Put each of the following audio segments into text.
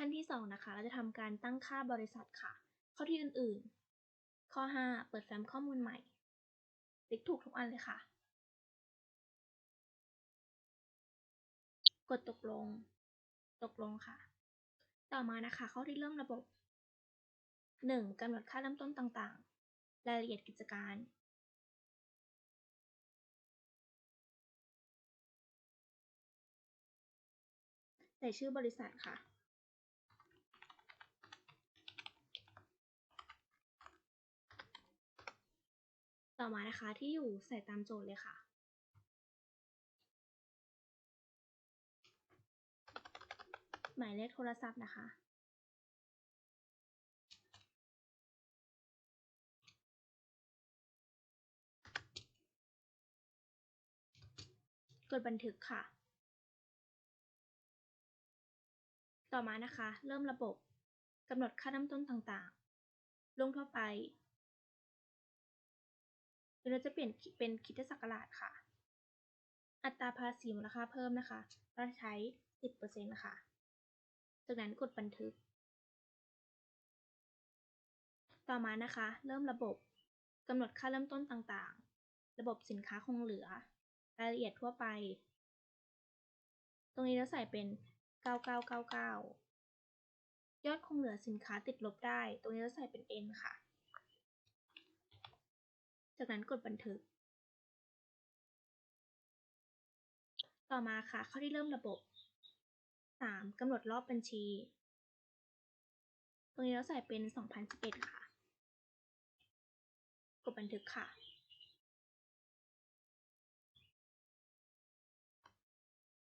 ขั้นที่สองนะคะ เราจะทำการตั้งค่าบริษัทค่ะ ข้อที่อื่นๆ ข้อ 5 เปิดแฟ้มข้อมูลใหม่ ติ๊กถูกทุกอันเลยค่ะ กดตกลง ตกลงค่ะ ต่อมานะคะเข้าที่เริ่มระบบ 1. กำหนดค่าเริ่มต้นต่างๆ รายละเอียดกิจการ ใส่ชื่อบริษัทค่ะ ต่อมานะคะที่อยู่ใส่ตามโจทย์เลยค่ะ หมายเลขโทรศัพท์นะคะ กดบันทึกค่ะ ต่อมานะคะ เริ่มระบบกำหนดค่าเริ่มต้นต่างๆ ลงทั่วไป เดี๋ยวเราจะเปลี่ยนเป็นคิดศักราชค่ะ อัตราภาษีมูลค่าเพิ่มนะคะ เราใช้ 10%ค่ะ จากนั้นกดบันทึก ต่อมานะคะ เริ่มระบบกำหนดค่าเริ่มต้นต่างๆ ระบบสินค้าคงเหลือ รายละเอียดทั่วไป ตรงนี้เราใส่เป็น 9999 ยอดคงเหลือสินค้าติดลบได้ ตรงนี้เราใส่เป็น N ค่ะ จากนั้นกดบันทึก ต่อมาค่ะเข้าที่เริ่มระบบ 3. กำหนดรอบบัญชี ตรงนี้เราใส่เป็น 2011 ค่ะ กดบันทึกค่ะ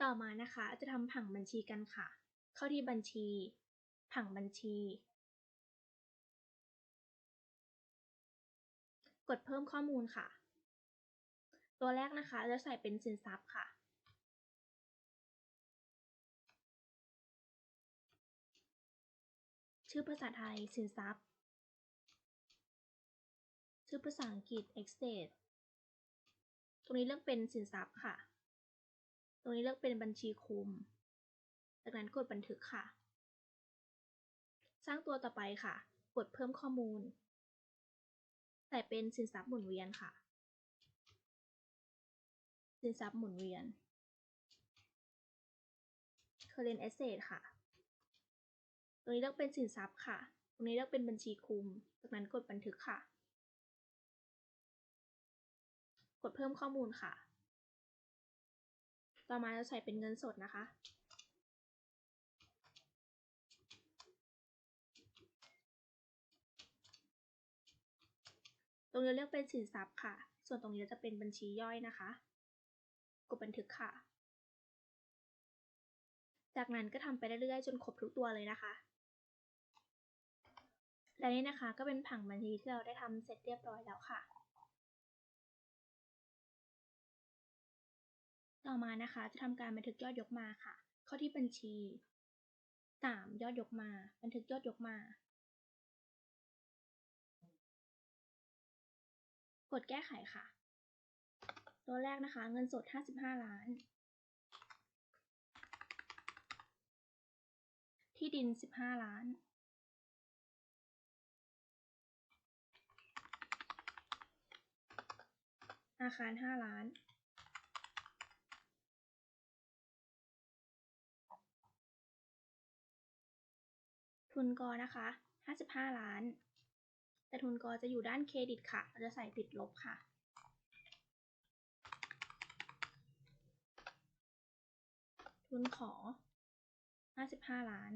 ต่อมานะคะจะทำผังบัญชีกันค่ะ เข้าที่บัญชี ผังบัญชี กดเพิ่มข้อมูลค่ะ ตัวแรกนะคะจะใส่เป็นสินทรัพย์ค่ะ ชื่อภาษาไทยสินทรัพย์ ชื่อภาษาอังกฤษ Exchange ตรงนี้เลือกเป็นสินทรัพย์ค่ะ ตรงนี้เลือกเป็นบัญชีคุม จากนั้นกดบันทึกค่ะ สร้างตัวต่อไปค่ะ กดเพิ่มข้อมูล ใส่เป็นสินทรัพย์หมุนเวียนค่ะ สินทรัพย์หมุนเวียน current asset ค่ะ ตรงนี้เลือกเป็นสินทรัพย์ค่ะ ตรงนี้เลือกเป็นบัญชีคุม จากนั้นกดบันทึกค่ะ กดเพิ่มข้อมูลค่ะ ต่อมาเราใส่เป็นเงินสดนะคะ ตรงนี้เลือกเป็นสินทรัพย์ค่ะ ส่วนตรงนี้จะเป็นบัญชีย่อยนะคะ กดบันทึกค่ะ จากนั้นก็ทำไปเรื่อยๆ จนครบทุกตัวเลยนะคะ และนี่นะคะก็เป็นผังบัญชีที่เราได้ทำเสร็จเรียบร้อยแล้วค่ะ ต่อมานะคะจะทำการบันทึกยอดยกมาค่ะ เข้าที่บัญชี 3. ยอดยกมา บันทึกยอดยกมา กดแก้ไขค่ะ ตัวแรกนะคะ เงินสด 55 ล้าน ที่ดิน 15 ล้าน อาคาร 5 ล้านทุนกอนะคะ 55 ล้าน แต่ทุนกอจะอยู่ด้านเครดิตค่ะ เราจะใส่ติดลบค่ะ ทุนขอ 55 ล้าน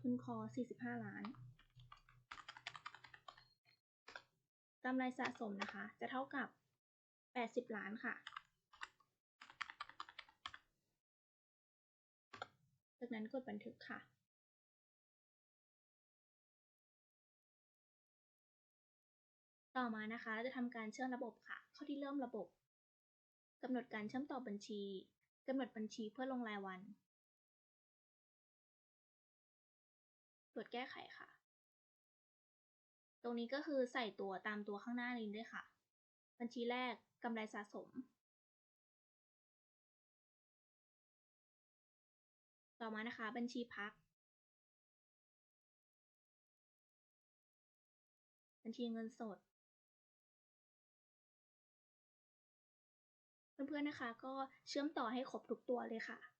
ทุนคอ 45 ล้านกำไรสะสมนะคะ จะเท่ากับ 80 ล้านค่ะ จากนั้นกดบันทึกค่ะ ต่อมานะคะเราจะทำการเชื่อมระบบค่ะ เข้าที่เริ่มระบบกำหนดการเชื่อมต่อบัญชีกำหนดบัญชีเพื่อลงรายวันกดแก้ไขค่ะ ตรงนี้ก็คือใส่ตัวตามตัวข้างหน้านี้ด้วยค่ะ บัญชีแรกกำไรสะสม ต่อมานะคะบัญชีพัก บัญชีเงินสด เพื่อนๆนะคะ ก็เชื่อมต่อให้ครบทุกตัวเลยค่ะ